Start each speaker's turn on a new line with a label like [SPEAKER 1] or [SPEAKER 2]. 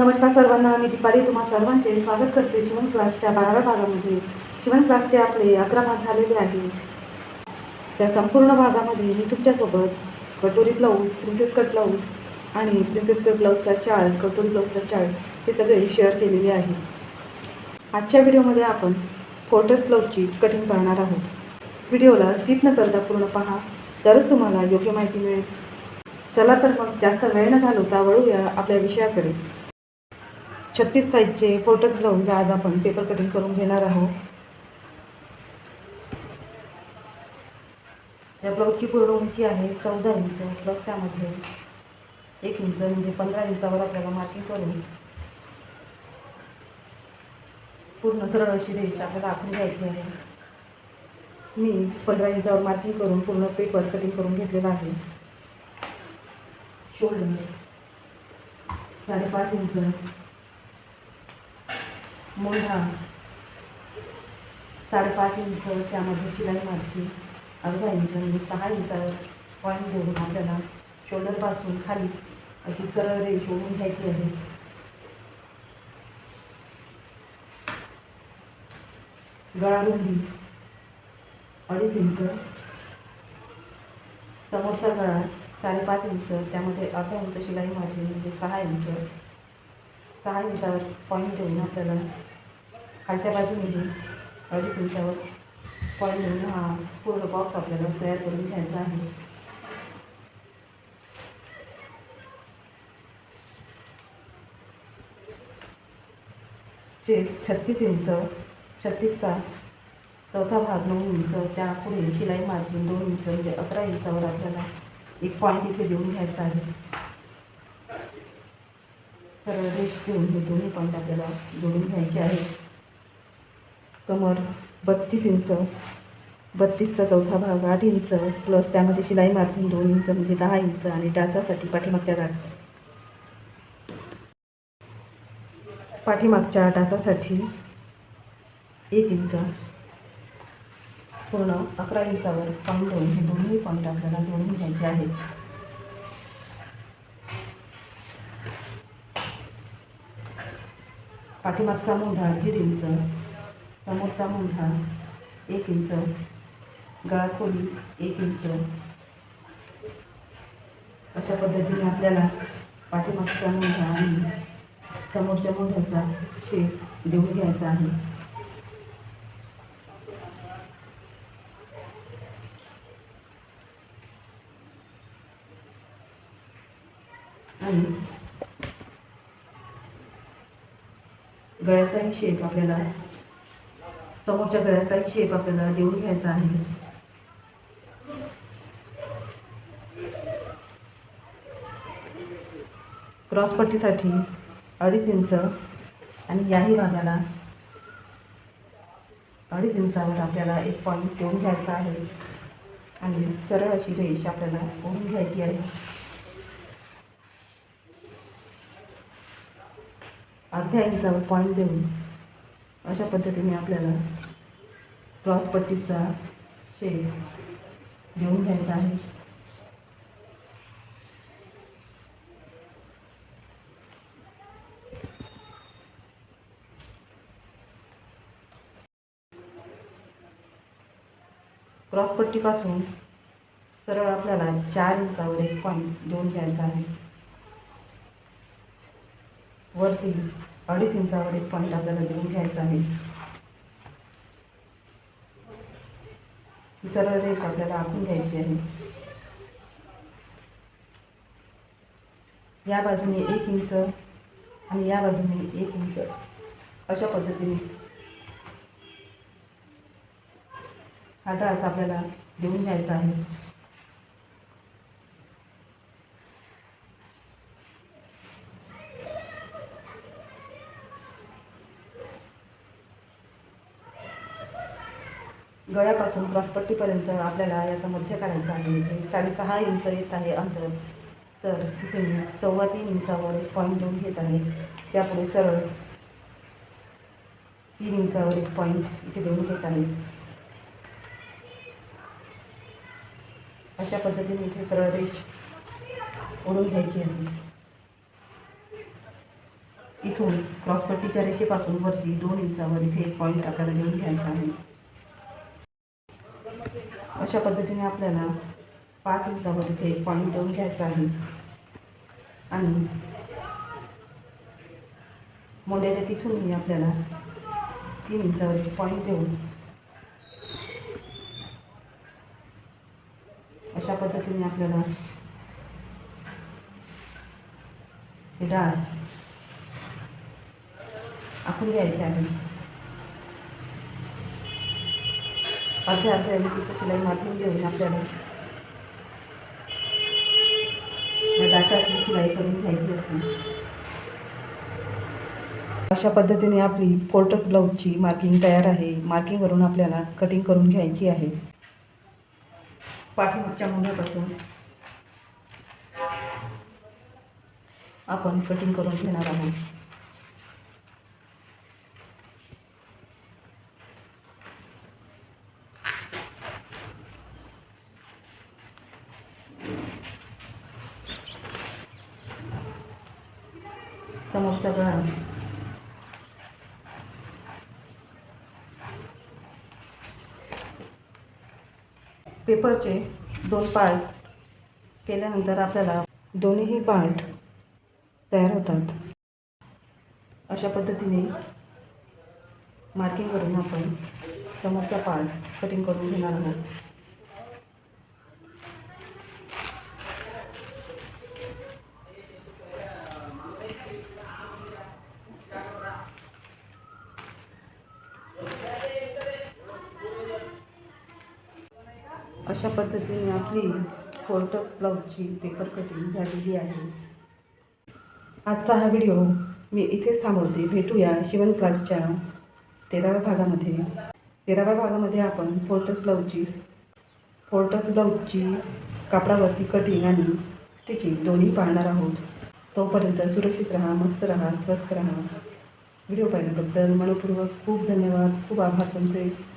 [SPEAKER 1] नमस्कार सर्वांना मी दीपाली तुम्हा सर्वांचे स्वागत करते शिवण क्लासच्या बाराव्या भागामध्ये. शिवण क्लासचे आपले अकरा भाग झालेले आहे. त्या संपूर्ण भागामध्ये मी तुमच्यासोबत कटोरी ब्लाऊज प्रिन्सेस कट ब्लाऊज आणि प्रिन्सेस कट ब्लाऊजचा चार्ट कटोरी ब्लाऊजचा चार्ट हे सगळे शेअर केलेले आहे. आजच्या व्हिडिओमध्ये आपण फोर्टस ब्लाऊजची कटिंग करणार आहोत. व्हिडिओला स्किप न करता पूर्ण पहा तरच तुम्हाला योग्य माहिती मिळेल. चला तर मग जास्त वेळ न घालवता वळूया आपल्या विषयाकडे. छत्तीस साईजचे फोटोज ब्लाऊज आज आपण पेपर कटिंग करून घेणार आहोत. या ब्लाऊजची पूर्ण उंची आहे चौदा इंच प्लस त्यामध्ये एक इंच म्हणजे पंधरा इंचावर आपल्याला मार्किंग करून पूर्ण सरळ अशी रेंज आपल्याला आखून घ्यायची आहे. मी पंधरा इंचावर मार्किंग करून पूर्ण पेपर कटिंग करून घेतलेला आहे. शोल्डर साडेपाच इंच मुलगा साडेपाच इंच त्यामध्ये शिलाई मारची अर्धा इंच म्हणजे सहा इंचावर पॉईंट देऊन आपल्याला शोल्डरपासून खाली अशी सरळ रेष ओढून घ्यायची आहे. गळा रुंदी अडीच इंच. समोरचा गळा साडेपाच इंच. त्यामध्ये अर्धा इंच शिलाई मारली म्हणजे सहा इंच. सहा इंचावर पॉईंट देऊन आपल्याला खालच्या बाजूने अडीच इंचावर पॉईंट देऊन हा पूर्ण बॉक्स आपल्याला तयार करून घ्यायचा आहे. चेस छत्तीस इंच छत्तीसचा चौथा भाग नऊ इंच त्या पुढे शिलाई मार्जिन दोन इंच म्हणजे अकरा इंचावर आपल्याला एक पॉईंट इथे देऊन घ्यायचा आहे. सरळ रेष घेऊन हे दोन्ही पॉईंट आपल्याला जोडून घ्यायचे आहे. कमर बत्तीस इंच बत्तीसचा चौथा भाग आठ इंच प्लस त्यामध्ये शिलाई मार्जिन दोन इंच म्हणजे दहा इंच आणि डाचासाठी पाठीमागच्या डाट पाठीमागच्या डाचासाठी एक इंच पूर्ण अकरा इंचावर पॉईंट दोन हे दोन्ही पॉईंट आपल्याला जोडून घ्यायचे आहेत पाठीमागचा मोंढा दीड इंच समोरचा मोंढा एक इंच गळाखोली एक इंच. अशा पद्धतीने आपल्याला पाठीमागचा मोंढा आणि समोरच्या मोंढ्याचा शेप देऊन घ्यायचा आहे. आणि गळ्याचाही शेप आपल्याला समोरच्या गळ्याचाही शेप आपल्याला देऊन घ्यायचा आहे. क्रॉसपट्टीसाठी अडीच इंच आणि याही भागाला अडीच इंचावर आपल्याला एक पॉईंट देऊन घ्यायचा आहे. आणि सरळ अशी रेष आपल्याला ओढून घ्यायची आहे. अर्ध्या इंचावर पॉईंट देऊन अशा पद्धतीने आपल्याला क्रॉसपट्टीचा शेप देऊन घ्यायचा आहे. क्रॉसपट्टीपासून सरळ आपल्याला चार इंचावर एक पॉईंट देऊन घ्यायचा आहे. वरती अडीच इंचावर एक पॉईंट आपल्याला देऊन घ्यायचा आहे. ही सरळ रेष आपल्याला आखून घ्यायची आहे. या बाजूने एक इंच आणि या बाजूने एक इंच अशा पद्धतीने. हा डास आपल्याला देऊन घ्यायचा आहे. गळ्यापासून क्रॉसपट्टीपर्यंत आपल्याला याचा मध्य काढायचा आहे. साडेसहा इंच येत आहे अंतर. तर इथे मी सव्वा तीन इंचावर एक पॉईंट देऊन घेत आहे. त्यापुढे सरळ तीन इंचावर एक पॉईंट इथे देऊन घेत आहे. अशा पद्धतीने इथे सरळ रेष ओढून घ्यायची आहे. इथून क्रॉसपट्टीच्या रेषेपासून वरती दोन इंचावर इथे एक पॉईंट आकार घेऊन घ्यायचा आहे. अशा पद्धतीने आपल्याला पाच इंचावर इथे एक पॉईंट देऊन घ्यायचा आहे. आणि मोंड्याच्या तिथूनही आपल्याला तीन इंचावर एक पॉईंट देऊन अशा पद्धतीने आपल्याला हे डास आखून घ्यायचे आहे. अर्ध्या अर्ध्या इंचीची शिलाई मारून घेऊन आपल्याला. या शिलाई करून घ्यायची असते. अशा पद्धतीने आपली कोर्टच ब्लाऊजची मार्किंग तयार आहे. मार्किंगवरून आपल्याला कटिंग करून घ्यायची आहे. पाठीमागच्या मुलापासून आपण कटिंग करून घेणार आहोत. समोरचा गळा पेपरचे दोन पार्ट केल्यानंतर आपल्याला दोन्हीही पार्ट तयार होतात. अशा पद्धतीने मार्किंग करून आपण समोरचा पार्ट कटिंग करून घेणार आहोत. अशा पद्धतीने आपली फोर्टक्स ब्लाऊजची पेपर कटिंग झालेली आहे. आजचा हा व्हिडिओ मी इथेच थांबवते. भेटूया शिवण क्लासच्या तेराव्या भागामध्ये. तेराव्या भागामध्ये आपण फोर्टक्स ब्लाऊजची फोर्टक्स ब्लाऊजची कापडावरती कटिंग आणि स्टिचिंग दोन्ही पाहणार आहोत. तोपर्यंत सुरक्षित राहा मस्त राहा स्वस्थ राहा. व्हिडिओ पाहिल्याबद्दल मनपूर्वक खूप धन्यवाद. खूप आभार तुमचे.